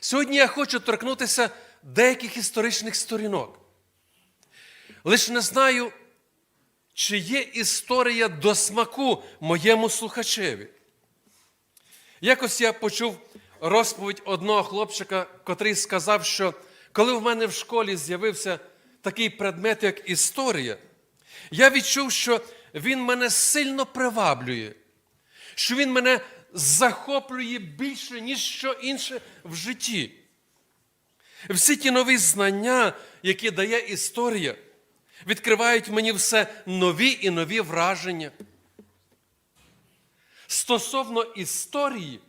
Сьогодні я хочу торкнутися деяких історичних сторінок. Лише не знаю, чи є історія до смаку моєму слухачеві. Якось я почув розповідь одного хлопчика, котрий сказав, що коли в мене в школі з'явився такий предмет, як історія, я відчув, що він мене сильно приваблює, що він мене захоплює більше, ніж що інше в житті. Всі ті нові знання, які дає історія, відкривають мені все нові і нові враження. Стосовно історії,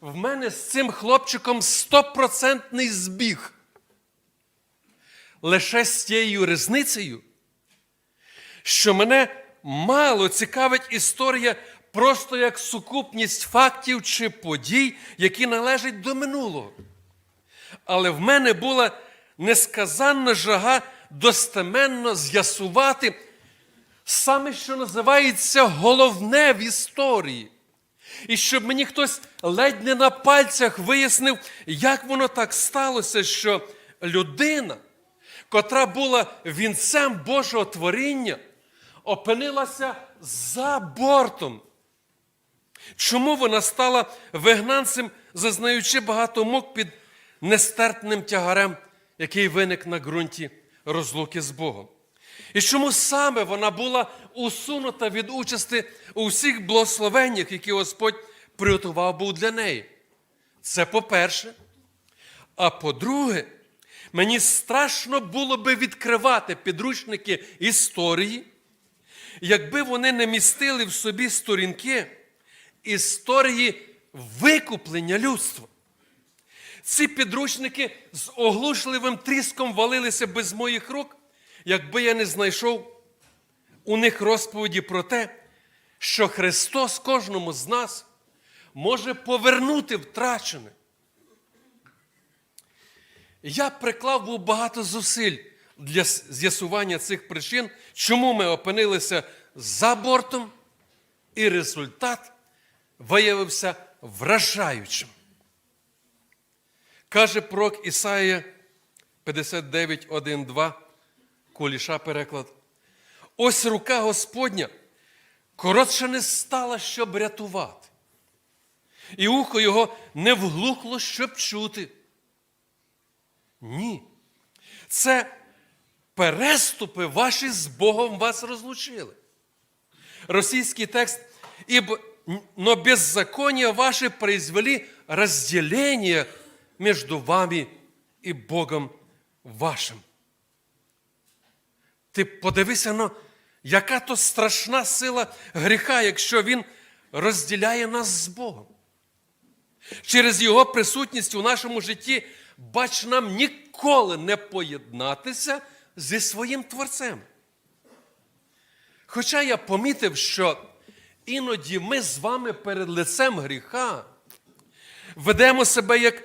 в мене з цим хлопчиком стопроцентний збіг. Лише з тією різницею, що мене мало цікавить історія просто як сукупність фактів чи подій, які належать до минулого. Але в мене була несказанна жага достеменно з'ясувати саме, що називається головне в історії. І щоб мені хтось ледь не на пальцях вияснив, як воно так сталося, що людина, котра була вінцем Божого творіння, опинилася за бортом. Чому вона стала вигнанцем, зазнаючи багато мук під нестерпним тягарем, який виник на ґрунті розлуки з Богом? І чому саме вона була усунута від участі у всіх благословеннях, які Господь приготував був для неї? Це по-перше. А по-друге, мені страшно було би відкривати підручники історії, якби вони не містили в собі сторінки історії викуплення людства. Ці підручники з оглушливим тріском валилися без моїх рук, якби я не знайшов у них розповіді про те, що Христос кожному з нас може повернути втрачене. Я приклав був багато зусиль для з'ясування цих причин, чому ми опинилися за бортом, і результат виявився вражаючим. Каже пророк Ісаїя 59, 1, 2, Куліша переклад. Ось рука Господня коротше не стала, щоб рятувати, і ухо його не вглухло, щоб чути. Ні. Це переступи ваші з Богом вас розлучили. Російський текст, но беззакония ваши произвели разделение между вами і Богом вашим. Ти подивися, ну, яка то страшна сила гріха, якщо він розділяє нас з Богом. Через Його присутність у нашому житті, бач, нам ніколи не поєднатися зі своїм Творцем. Хоча я помітив, що іноді ми з вами перед лицем гріха ведемо себе як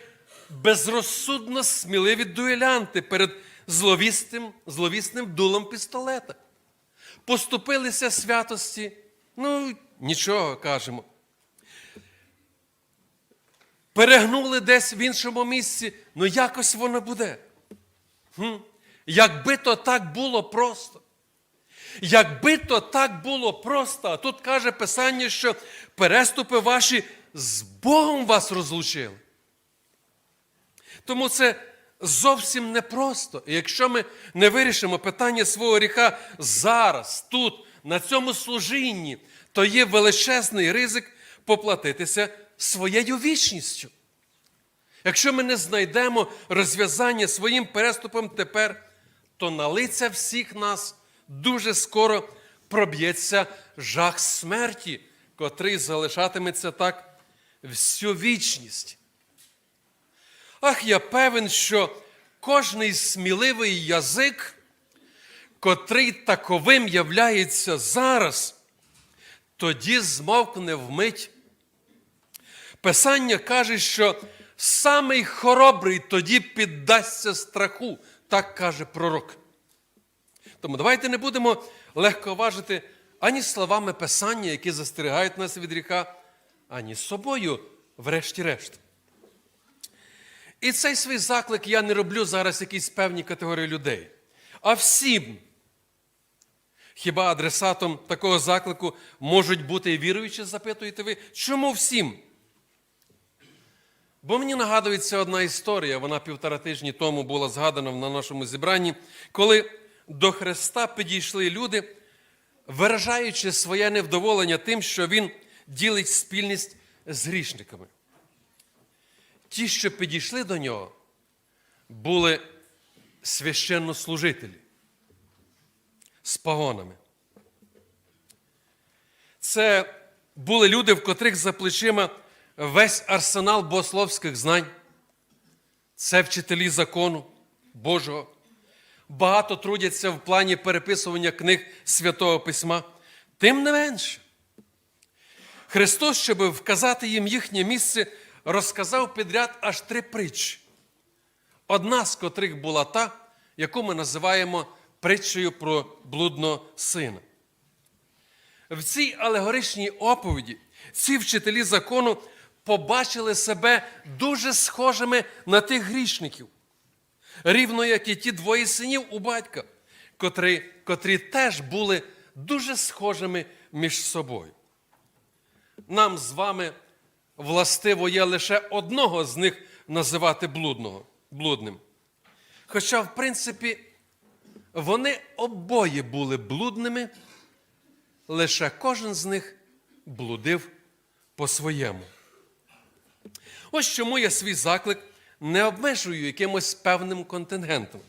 безрозсудно сміливі дуелянти перед зловісним, зловісним дулом пістолета. Поступилися святості, ну, нічого кажемо. Перегнули десь в іншому місці, ну якось воно буде. Хм? Якби то так було просто. Якби то так було просто, тут каже Писання, що переступи ваші з Богом вас розлучили. Тому це зовсім непросто. І якщо ми не вирішимо питання свого гріха зараз, тут, на цьому служінні, то є величезний ризик поплатитися своєю вічністю. Якщо ми не знайдемо розв'язання своїм переступом тепер, то на лиця всіх нас дуже скоро проб'ється жах смерті, котрий залишатиметься так всю вічність. Ах, я певен, що кожний сміливий язик, котрий таковим являється зараз, тоді змовкне вмить. Писання каже, що самий хоробрий тоді піддасться страху, так каже пророк. Тому давайте не будемо легковажити ані словами Писання, які застерігають нас від гріха, ані собою, врешті-решт. І цей свій заклик я не роблю зараз якісь певні категорії людей, а всім. Хіба адресатом такого заклику можуть бути і віруючі, запитуєте ви? Чому всім? Бо мені нагадується одна історія, вона півтора тижні тому була згадана на нашому зібранні, коли до Христа підійшли люди, виражаючи своє невдоволення тим, що Він ділить спільність з грішниками. Ті, що підійшли до нього, були священнослужителі з погонами. Це були люди, в котрих за плечима весь арсенал богословських знань. Це вчителі закону Божого. Багато трудяться в плані переписування книг Святого Письма. Тим не менше, Христос, щоб вказати їм їхнє місце, розказав підряд аж три притчі. Одна з котрих була та, яку ми називаємо притчею про блудного сина. В цій алегоричній оповіді ці вчителі закону побачили себе дуже схожими на тих грішників, рівно як і ті двоє синів у батька, котрі, котрі теж були дуже схожими між собою. Нам з вами властиво є лише одного з них називати блудного, блудним. Хоча, в принципі, вони обоє були блудними, лише кожен з них блудив по-своєму. Ось чому я свій заклик не обмежую якимось певним контингентом.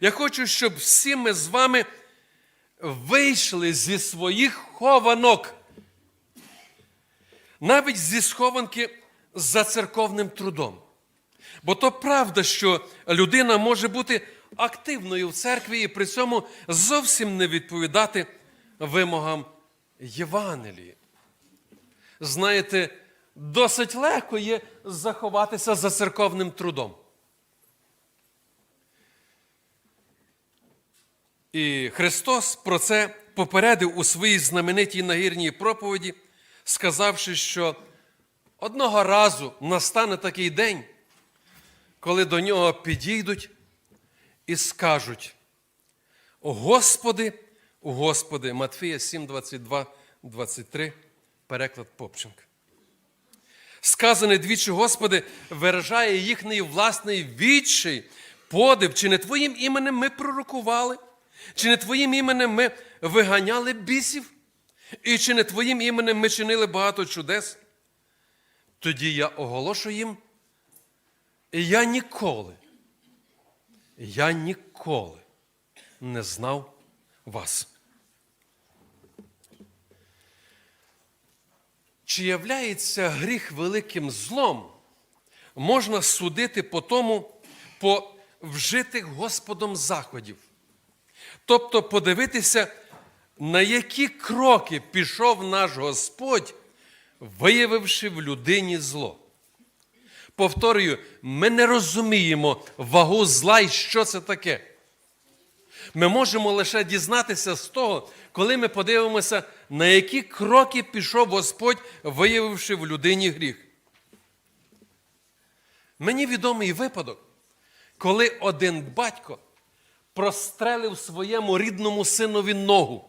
Я хочу, щоб всі ми з вами вийшли зі своїх хованок, навіть зі схованки за церковним трудом. Бо то правда, що людина може бути активною в церкві і при цьому зовсім не відповідати вимогам Євангелії. Знаєте, досить легко є заховатися за церковним трудом. І Христос про це попередив у своїй знаменитій нагірній проповіді, сказавши, що одного разу настане такий день, коли до нього підійдуть і скажуть: Господи, Господи, Матфія 7, 22, 23, переклад Попченка. Сказане двічі, Господи, виражає їхній власний відчай, подив, чи не Твоїм іменем ми пророкували, чи не Твоїм іменем ми виганяли бісів, і чи не Твоїм іменем ми чинили багато чудес. Тоді я оголошую їм, я ніколи, я ніколи не знав вас. Чи являється гріх великим злом, можна судити по тому, по вжитих Господом заходів. Тобто подивитися, на які кроки пішов наш Господь, виявивши в людині зло. Повторюю, ми не розуміємо вагу зла і що це таке. Ми можемо лише дізнатися з того, коли ми подивимося, на які кроки пішов Господь, виявивши в людині гріх. Мені відомий випадок, коли один батько прострелив своєму рідному синові ногу,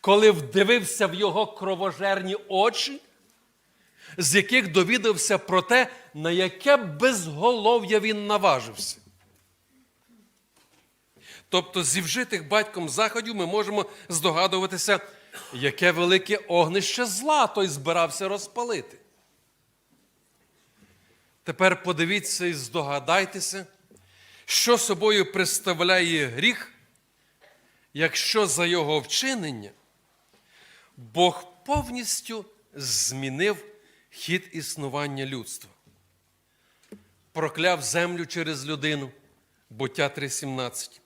коли вдивився в його кровожерні очі, з яких довідався про те, на яке безголов'я він наважився. Тобто, зі вжитих батьком заходів ми можемо здогадуватися, яке велике огнище зла той збирався розпалити. Тепер подивіться і здогадайтеся, що собою представляє гріх, якщо за його вчинення Бог повністю змінив хід існування людства. Прокляв землю через людину, буття 3.17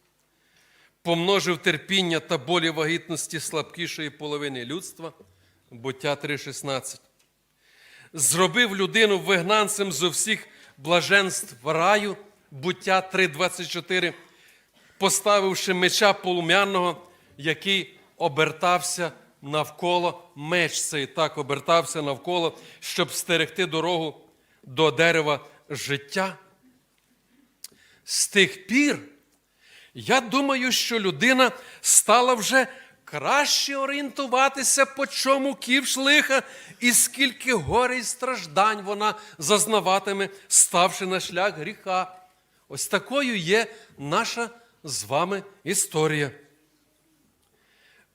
помножив терпіння та болі вагітності слабкішої половини людства, буття 3.16. Зробив людину вигнанцем з усіх блаженств раю, буття 3.24, поставивши меча полум'яного, який обертався навколо меч цей так обертався навколо, щоб стерегти дорогу до дерева життя З тих пір, я думаю, що людина стала вже краще орієнтуватися, по чому ківш лиха, і скільки горе й страждань вона зазнаватиме, ставши на шлях гріха. Ось такою є наша з вами історія.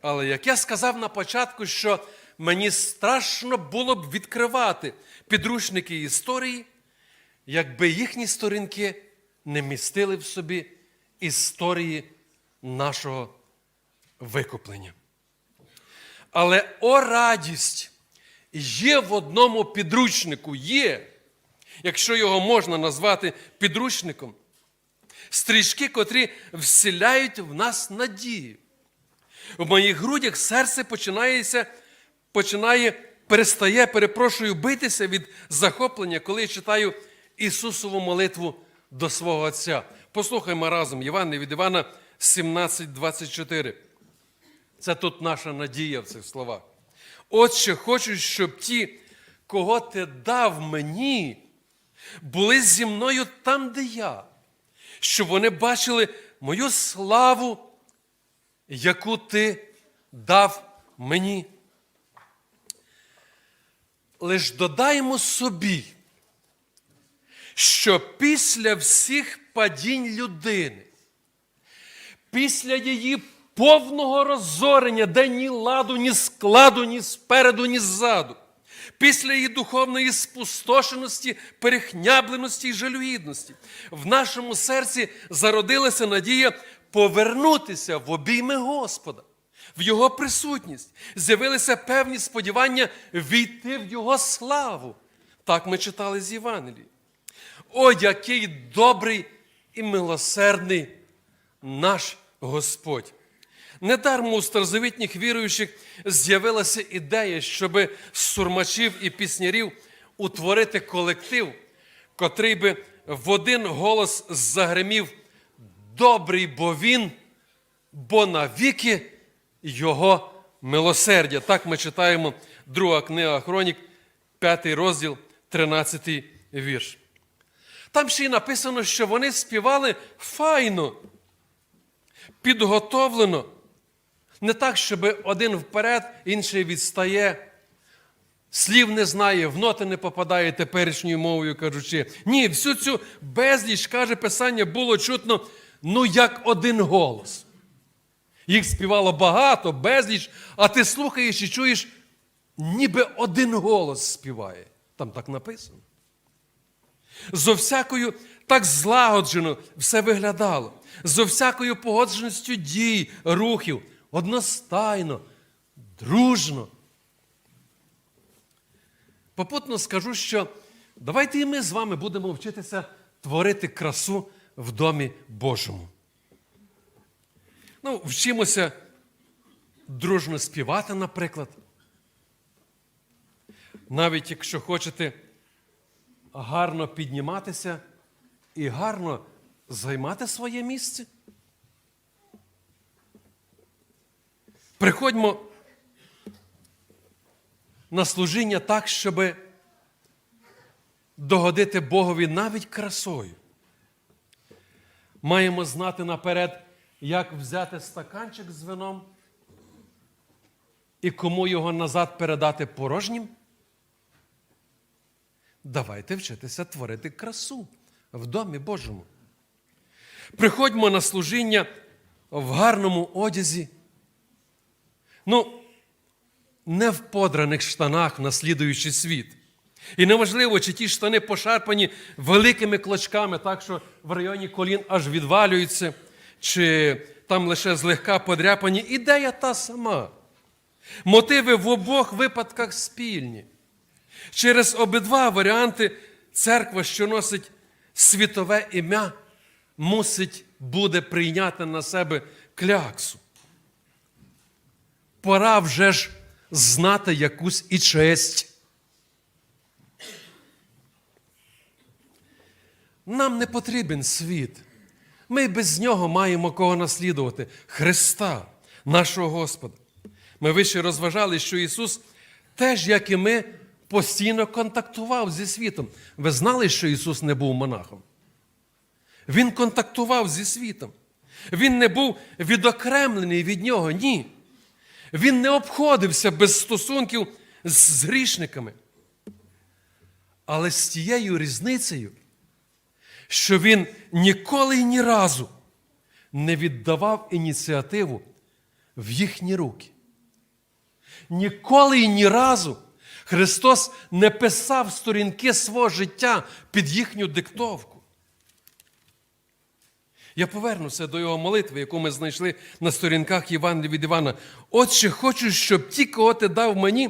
Але як я сказав на початку, що мені страшно було б відкривати підручники історії, якби їхні сторінки не містили в собі історії нашого викуплення. Але о радість є в одному підручнику, є, якщо його можна назвати підручником, стрічки, котрі вселяють в нас надію. В моїх грудях серце починається, починає, перестає, перепрошую, битися від захоплення, коли я читаю Ісусову молитву до свого Отця. Послухаймо разом Івана від Івана 17,24. Це тут наша надія в цих словах. Отче, хочу, щоб ті, кого ти дав мені, були зі мною там, де я, щоб вони бачили мою славу, яку ти дав мені. Лиш додаємо собі, що після всіх падінь людини, після її повного розорення, де ні ладу, ні складу, ні спереду, ні ззаду, після її духовної спустошеності, перехнябленості і жалюгідності, в нашому серці зародилася надія повернутися в обійми Господа, в Його присутність. З'явилися певні сподівання війти в Його славу. Так ми читали з Євангелії. О, який добрий і милосердний наш Господь! Недармо у старозавітніх віруючих з'явилася ідея, щоб з сурмачів і піснярів утворити колектив, котрий би в один голос загримів Добрий бо він, бо навіки Його милосердя. Так ми читаємо друга книга Хронік, 5 розділ, 13 вірш. Там ще й написано, що вони співали файно, підготовлено. Не так, щоб один вперед, інший відстає. Слів не знає, в ноти не попадає теперішньою мовою кажучи. Ні, всю цю безліч, каже Писання, було чутно, ну як один голос. Їх співало багато, безліч, а ти слухаєш і чуєш, ніби один голос співає. Там так написано. Зо всякою так злагоджено все виглядало, зо всякою погодженістю дій, рухів, одностайно, дружно. Попутно скажу, що давайте і ми з вами будемо вчитися творити красу в домі Божому. Ну, вчимося дружно співати, наприклад. Навіть якщо хочете гарно підніматися і гарно займати своє місце. Приходьмо на служіння так, щоб догодити Богові навіть красою. Маємо знати наперед, як взяти стаканчик з вином і кому його назад передати порожнім. Давайте вчитися творити красу в домі Божому. Приходьмо на служіння в гарному одязі. Ну, не в подраних штанах, наслідуючи світ. І неважливо, чи ті штани пошарпані великими клочками, так що в районі колін аж відвалюються, чи там лише злегка подряпані. Ідея та сама. Мотиви в обох випадках спільні. Через обидва варіанти церква, що носить світове ім'я, мусить буде прийняти на себе кляксу. Пора вже ж знати якусь і честь. Нам не потрібен світ. Ми без нього маємо кого наслідувати Христа, нашого Господа. Ми вище розважали, що Ісус, теж, як і ми, постійно контактував зі світом. Ви знали, що Ісус не був монахом? Він контактував зі світом. Він не був відокремлений від нього. Ні. Він не обходився без стосунків з грішниками. Але з тією різницею, що він ніколи і ні разу не віддавав ініціативу в їхні руки. Ніколи і ні разу Христос не писав сторінки свого життя під їхню диктовку. Я повернуся до його молитви, яку ми знайшли на сторінках Євангелія від Івана. Отче, хочу, щоб ті, кого ти дав мені,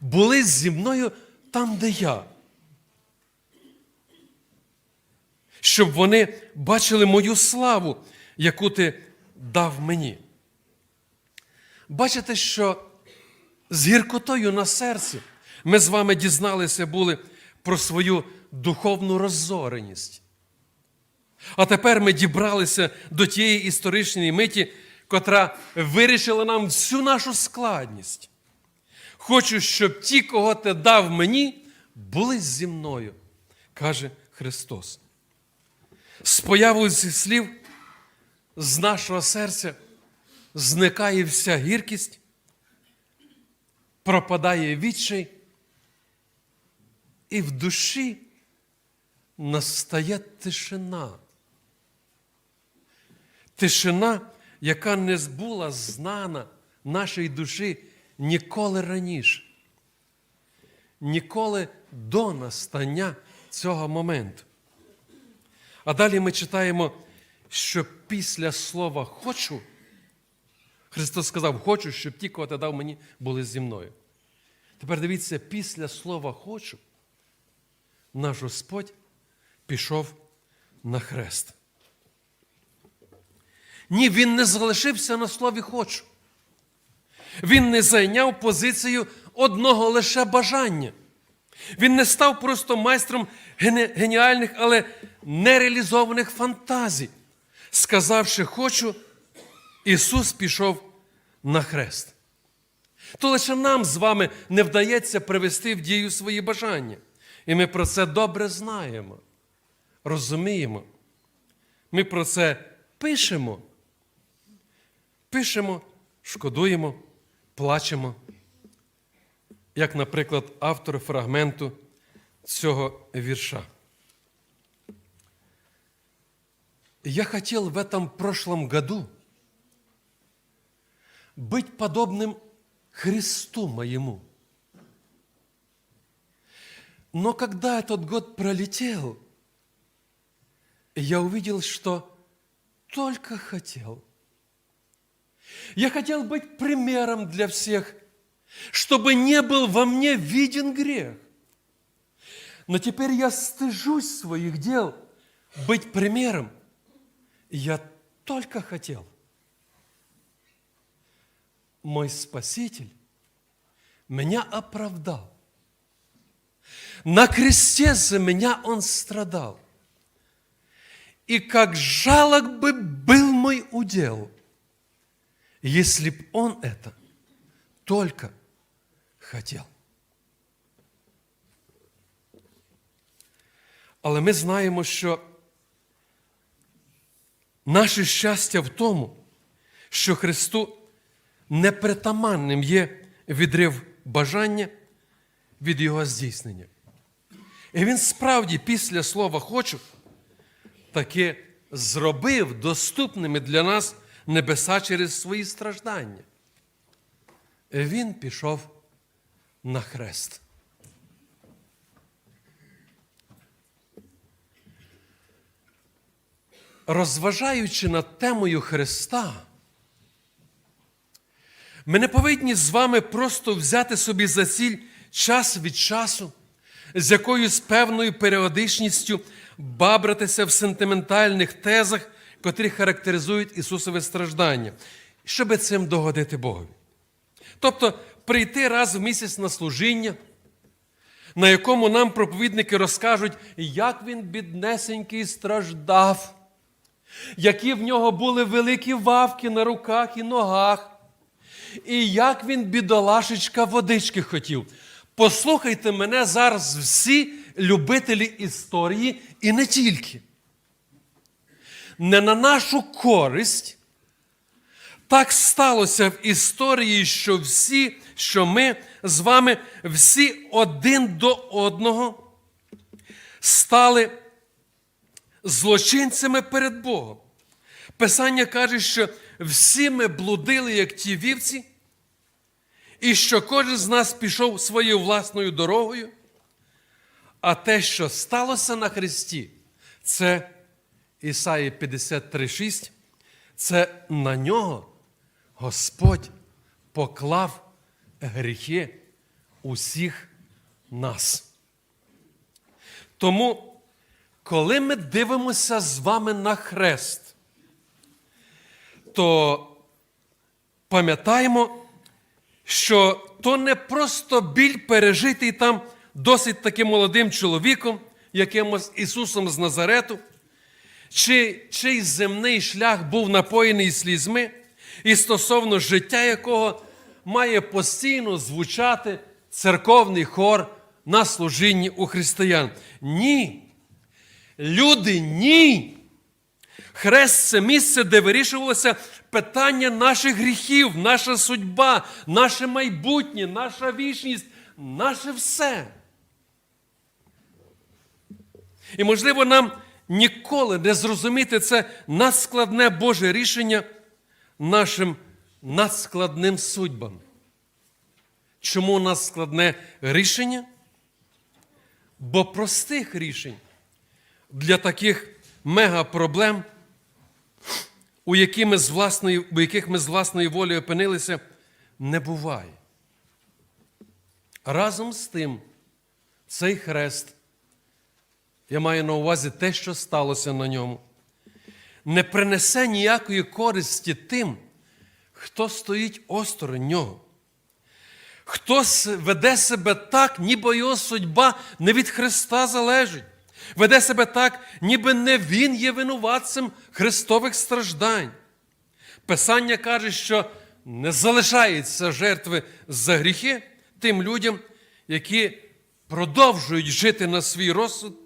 були зі мною там, де я. Щоб вони бачили мою славу, яку ти дав мені. Бачите, що з гіркотою на серці ми з вами дізналися були про свою духовну роззореність. А тепер ми дібралися до тієї історичної миті, котра вирішила нам всю нашу складність. Хочу, щоб ті, кого ти дав мені, були зі мною, каже Христос. З появою цих слів з нашого серця зникає вся гіркість, пропадає відчай, і в душі настає тишина. Тишина, яка не була знана нашій душі ніколи раніше, ніколи до настання цього моменту. А далі ми читаємо, що після слова хочу, Христос сказав, хочу, щоб ті, кого ти дав мені, були зі мною. Тепер дивіться, після слова хочу, наш Господь пішов на хрест. Ні, він не залишився на слові хочу. Він не зайняв позицію одного лише бажання. Він не став просто майстром геніальних, але нереалізованих фантазій. Сказавши хочу, Ісус пішов на хрест. То лише нам з вами не вдається привести в дію свої бажання. І ми про це добре знаємо, розуміємо. Ми про це пишемо. Пишемо, шкодуємо, плачемо. Як, наприклад, автор фрагменту цього вірша. Я хотел в этом прошлом году быть подобным Христу моему. Но когда этот год пролетел, я увидел, что только хотел. Я хотел быть примером для всех, чтобы не был во мне виден грех. Но теперь я стыжусь своих дел быть примером. Я только хотел. Мой Спаситель меня оправдал. На кресте за меня Он страдал. И как жалок бы был мой удел, если б Он это только хотел. Але ми знаємо, що наше щастя в тому, що Христу непритаманним є відрив бажання від Його здійснення. І Він справді після слова хочу таки зробив доступними для нас небеса через свої страждання. І Він пішов на хрест. Розважаючи над темою Христа, ми не повинні з вами просто взяти собі за ціль час від часу, з якоюсь певною періодичністю бабратися в сентиментальних тезах, котрі характеризують Ісусове страждання, щоби цим догодити Богові. Тобто прийти раз в місяць на служіння, на якому нам проповідники розкажуть, як він біднесенький страждав, які в нього були великі вавки на руках і ногах, і як він, бідолашечка, водички хотів. Послухайте мене зараз всі любителі історії і не тільки. не на нашу користь. Так сталося в історії, що всі, що ми з вами всі один до одного стали злочинцями перед Богом. Писання каже, що всі ми блудили, як ті вівці, і що кожен з нас пішов своєю власною дорогою. А те, що сталося на Христі, це Ісаї 53,6, це на нього Господь поклав гріхи усіх нас. Тому, коли ми дивимося з вами на хрест, то пам'ятаємо, що то не просто біль пережитий там досить таким молодим чоловіком, якимось Ісусом з Назарету, чи чий земний шлях був напоєний слізьми, і стосовно життя якого має постійно звучати церковний хор на служінні у християн. Ні. Люди, ні. Хрест це місце, де вирішувалося питання наших гріхів, наша судьба, наше майбутнє, наша вічність, наше все. І, можливо, нам ніколи не зрозуміти це надскладне Боже рішення нашим надскладним судьбам. Чому у нас складне рішення? Бо простих рішень для таких мегапроблем, у, які ми з власної, у яких ми з власної волі опинилися, не буває. Разом з тим, цей хрест, я маю на увазі те, що сталося на ньому, не принесе ніякої користі тим, хто стоїть осторонь нього. Хто веде себе так, ніби його судьба не від Христа залежить. Веде себе так, ніби не Він є винуватцем Христових страждань. Писання каже, що не залишається жертви за гріхи тим людям, які продовжують жити на свій розсуд,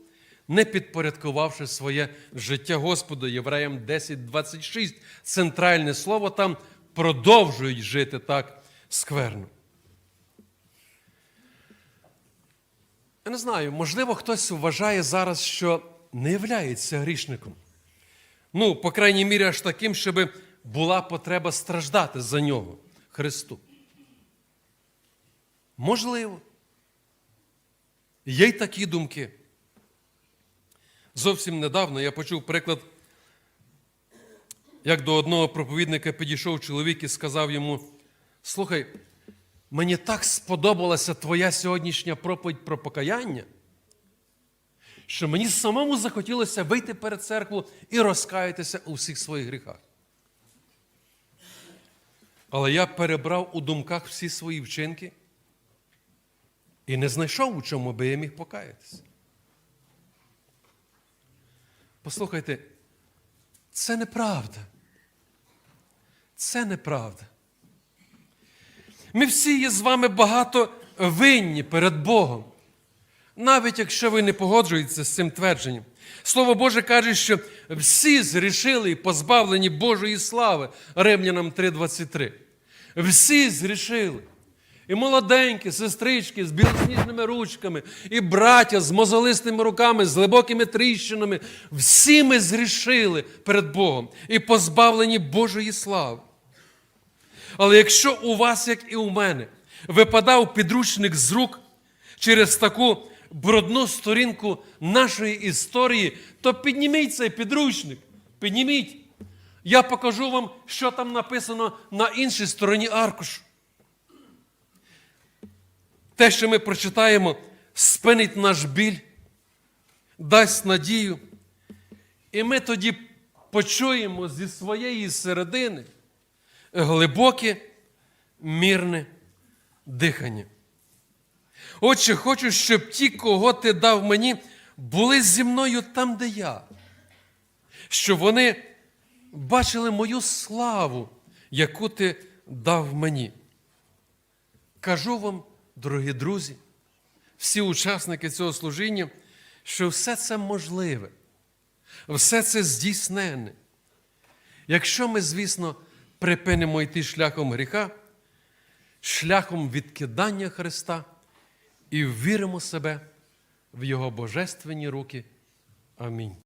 не підпорядкувавши своє життя Господу. Євреям 10.26. Центральне слово там продовжують жити так скверно. Я не знаю, можливо, хтось вважає зараз, що не являється грішником. Ну, по крайній мірі, аж таким, щоб була потреба страждати за нього, Христу. Можливо. Є й такі думки. Зовсім недавно я почув приклад, як до одного проповідника підійшов чоловік і сказав йому: Слухай, мені так сподобалася твоя сьогоднішня проповідь про покаяння, що мені самому захотілося вийти перед церкву і розкаятися у всіх своїх гріхах. Але я перебрав у думках всі свої вчинки і не знайшов, у чому би я міг покаятися. Послухайте, це неправда. Це неправда. Ми всі є з вами багато винні перед Богом. Навіть якщо ви не погоджуєтеся з цим твердженням. Слово Боже каже, що всі зрішили і позбавлені Божої слави, Римлянам 3:23. Всі зрішили. І молоденькі, сестрички з білосніжними ручками, і браття з мозолистими руками, з глибокими тріщинами. Всі ми зрішили перед Богом і позбавлені Божої слави. Але якщо у вас, як і у мене, випадав підручник з рук через таку брудну сторінку нашої історії, то підніміть цей підручник. Підніміть. Я покажу вам, що там написано на іншій стороні аркушу. Те, що ми прочитаємо, спинить наш біль, дасть надію. І ми тоді почуємо зі своєї середини глибоке, мірне дихання. Отче, хочу, щоб ті, кого ти дав мені, були зі мною там, де я, щоб вони бачили мою славу, яку ти дав мені. Кажу вам, дорогі друзі, всі учасники цього служіння, що все це можливе, все це здійснене Якщо ми, звісно, припинимо йти шляхом гріха, шляхом відкидання Христа і ввіримо себе в Його божественні руки. Амінь.